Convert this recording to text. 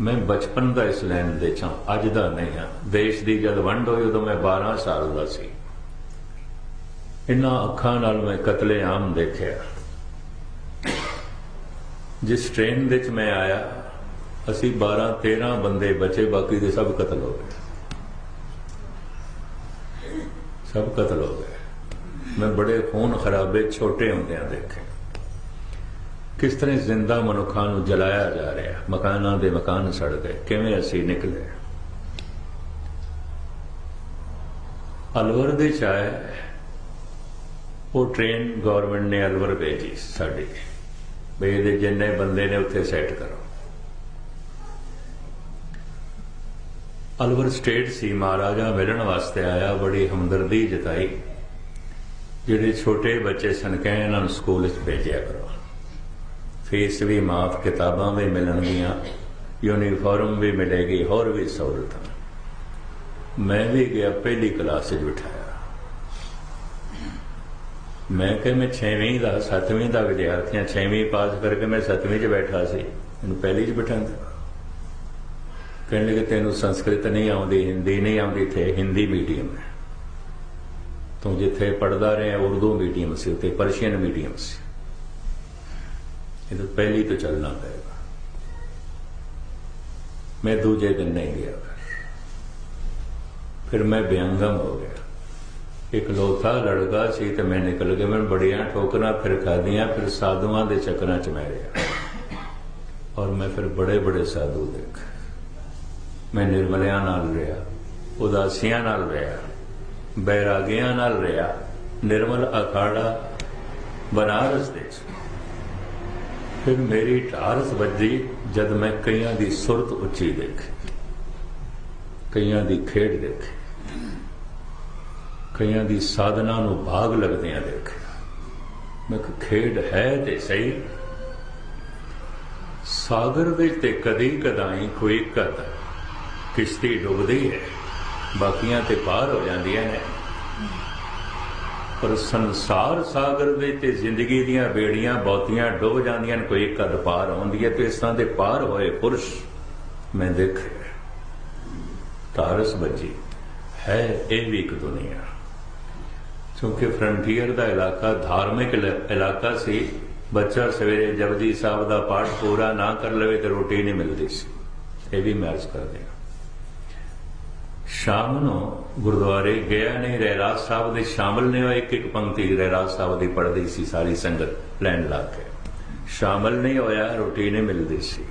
ਮੈਂ ਬਚਪਨ ਦਾ ਇਸ ਲੈਣ ਦੇ ਚਾਂ ਅੱਜ ਦਾ ਨਹੀਂ ਹਾਂ। ਦੇਸ਼ ਦੀ ਜਦ ਵੰਡ ਹੋਈ, ਉਦੋਂ ਮੈਂ 12 ਸਾਲ ਦਾ ਸੀ। ਇਨ੍ਹਾਂ ਅੱਖਾਂ ਨਾਲ ਮੈਂ ਕਤਲੇਆਮ ਦੇਖਿਆ। ਜਿਸ ਟ੍ਰੇਨ ਦੇ ਵਿੱਚ ਮੈਂ ਆਇਆ, ਅਸੀਂ 12 13 ਬੰਦੇ ਬਚੇ, ਬਾਕੀ ਦੇ ਸਭ ਕਤਲ ਹੋ ਗਏ। ਸਭ ਕਤਲ ਹੋ ਗਏ। ਮੈਂ ਬੜੇ ਖੂਨ ਖਰਾਬੇ ਛੋਟੇ ਹੁੰਦਿਆਂ ਦੇਖੇ। ਕਿਸ ਤਰ੍ਹਾਂ ਜ਼ਿੰਦਾ ਮਨੁੱਖਾਂ ਨੂੰ ਜਲਾਇਆ ਜਾ ਰਿਹਾ? ਮਕਾਨਾਂ ਦੇ ਮਕਾਨ ਸੜ ਗਏ। ਕਿਵੇਂ ਅਸੀਂ ਨਿਕਲੇ? ਅਲਵਰ ਦੇ ਚਾਏ ਉਹ ਟ੍ਰੇਨ ਗਵਰਨਮੈਂਟ ਨੇ ਅਲਵਰ ਭੇਜੀ ਸਾਡੀ। ਵੀ ਇਹਦੇ ਜਿੰਨੇ ਬੰਦੇ ਨੇ ਉੱਥੇ ਸੈੱਟ ਕਰੋ। ਅਲਵਰ ਸਟੇਟ ਸੀ, ਮਹਾਰਾਜਾ ਮਿਲਣ ਵਾਸਤੇ ਆਇਆ, ਬੜੀ ਹਮਦਰਦੀ ਜਤਾਈ। ਜਿਹੜੇ ਛੋਟੇ ਬੱਚੇ ਸਨ ਕਹੇ ਇਹਨਾਂ ਨੂੰ ਸਕੂਲ ਵਿੱਚ ਭੇਜਿਆ ਕਰੋ। ਫੀਸ ਵੀ ਮਾਫ ਕਿਤਾਬਾਂ ਵੀ ਮਿਲਣਗੀਆਂ ਯੂਨੀਫਾਰਮ ਵੀ ਮਿਲੇਗੀ, ਹੋਰ ਵੀ ਸਹੂਲਤਾਂ। ਮੈਂ ਵੀ ਗਿਆ, ਪਹਿਲੀ ਕਲਾਸ ਵਿੱਚ ਬਿਠਾਇਆ। ਮੈਂ ਕਿ ਮੈਂ 6ਵੀਂ ਦਾ 7ਵੀਂ ਦਾ ਵਿਦਿਆਰਥੀਆਂ 6ਵੀਂ ਪਾਸ ਕਰਕੇ ਮੈਂ 7ਵੀਂ 'ਚ ਬੈਠਾ ਸੀ ਇਹਨੂੰ ਪਹਿਲੀ 'ਚ ਬਿਠਾਉਂਦੇ ਕਹਿਣ ਲੱਗੇ ਤੈਨੂੰ ਸੰਸਕ੍ਰਿਤ ਨਹੀਂ ਆਉਂਦੀ, ਹਿੰਦੀ ਨਹੀਂ ਆਉਂਦੀ ਤੇ ਹਿੰਦੀ ਮੀਡੀਅਮ ਹੈ। ਤੂੰ ਜਿੱਥੇ ਪੜਦਾ ਰਿਹਾ, ਉਰਦੂ ਮੀਡੀਅਮ ਸੀ, ਉੱਥੇ ਪਰਸ਼ੀਅਨ ਮੀਡੀਅਮ ਸੀ। ਇਹ ਤਾਂ ਪਹਿਲੀ ਤੋਂ ਚੱਲਣਾ ਪਏਗਾ। ਮੈਂ ਦੂਜੇ ਦਿਨ ਨਹੀਂ ਗਿਆ। ਫਿਰ ਮੈਂ ਬੇਅੰਗਮ ਹੋ ਗਿਆ। ਇੱਕ ਲੋਥਾ ਲੜਕਾ ਸੀ ਤੇ ਮੈਂ ਨਿਕਲ ਗਿਆ। ਮੈਂ ਬੜੀਆਂ ਠੋਕਰਾਂ ਫਿਰ ਖਾਦੀਆਂ ਫਿਰ ਸਾਧੂਆਂ ਦੇ ਚੱਕਰਾਂ 'ਚ ਮੈਂ ਰਿਹਾ। ਔਰ ਮੈਂ ਫਿਰ ਬੜੇ ਬੜੇ ਸਾਧੂ ਦੇਖ। ਮੈਂ ਨਿਰਮਲਿਆਂ ਨਾਲ ਰਿਹਾ, ਉਦਾਸੀਆਂ ਨਾਲ ਰਿਹਾ, ਬੈਰਾਗੀਆਂ ਨਾਲ ਰਿਹਾ, ਨਿਰਮਲ ਅਖਾੜਾ ਬਨਾਰਸ ਦੇ ਫਿਰ ਮੇਰੀ ਢਾਰਸ ਵੱਜੀ ਜਦ ਮੈਂ ਕਈਆਂ ਦੀ ਸੁਰਤ ਉੱਚੀ ਦੇਖੀ। ਕਈਆਂ ਦੀ ਖੇਡ ਦੇਖੀ। ਕਈਆਂ ਦੀ ਸਾਧਨਾ ਨੂੰ ਭਾਗ ਲੱਗਦਿਆਂ ਦੇਖਿਆ ਮੈਂ ਕਿ ਖੇਡ ਹੈ ਤੇ ਸਹੀ। ਸਾਗਰ ਵਿੱਚ ਤੇ ਕਦੀ ਕਦਾਈ ਕੋਈ ਕਦ ਕਿਸ਼ਤੀ ਡੁੱਬਦੀ ਹੈ। ਬਾਕੀਆਂ ਤੇ ਪਾਰ ਹੋ ਜਾਂਦੀਆਂ ਨੇ। ਪਰ ਸੰਸਾਰ ਸਾਗਰ ਦੇ ਤੇ ਜ਼ਿੰਦਗੀ ਦੀਆਂ ਬੇੜੀਆਂ ਬਹੁਤੀਆਂ ਡੁੱਬ ਜਾਂਦੀਆਂ ਨੇ, ਕੋਈ ਕਦ ਪਾਰ ਆਉਂਦੀ ਹੈ ਤੇ ਇਸ ਤਰ੍ਹਾਂ ਦੇ ਪਾਰ ਹੋਏ ਪੁਰਸ਼ ਮੈਂ ਦੇਖਿਆ ਤਾਰਸ ਬੱਜੀ ਹੈ, ਇਹ ਵੀ ਇੱਕ ਦੁਨੀਆ। ਕਿਉਂਕਿ ਫਰੰਟੀਅਰ ਦਾ ਇਲਾਕਾ ਧਾਰਮਿਕ ਇਲਾਕਾ ਸੀ। ਬੱਚਾ ਸਵੇਰੇ ਜਪਜੀ ਸਾਹਿਬ ਦਾ ਪਾਠ ਪੂਰਾ ਨਾ ਕਰ ਲਵੇ ਤੇ ਰੋਟੀ ਨਹੀਂ ਮਿਲਦੀ ਸੀ। ਇਹ ਵੀ ਮੈਂ ਅਰਜ਼ ਕਰਦੇ ਹਾਂ। ਸ਼ਾਮ ਨੂੰ ਗੁਰਦੁਆਰੇ ਗਿਆ ਨੇ ਰਹਿਰਾਜ ਸਾਹਿਬ ਦੇ ਸ਼ਾਮਲ ਨੇ ਉਹ ਇੱਕ ਇੱਕ ਪੰਕਤੀ ਰਹਿਰਾਜ ਸਾਹਿਬ ਦੀ ਪੜ੍ਹਦੀ ਸੀ ਸਾਰੀ ਸੰਗਤ, ਲੈਣ ਲਾ ਕੇ ਸ਼ਾਮਲ ਨਹੀਂ ਹੋਇਆ, ਰੋਟੀ ਨਹੀਂ ਮਿਲਦੀ ਸੀ।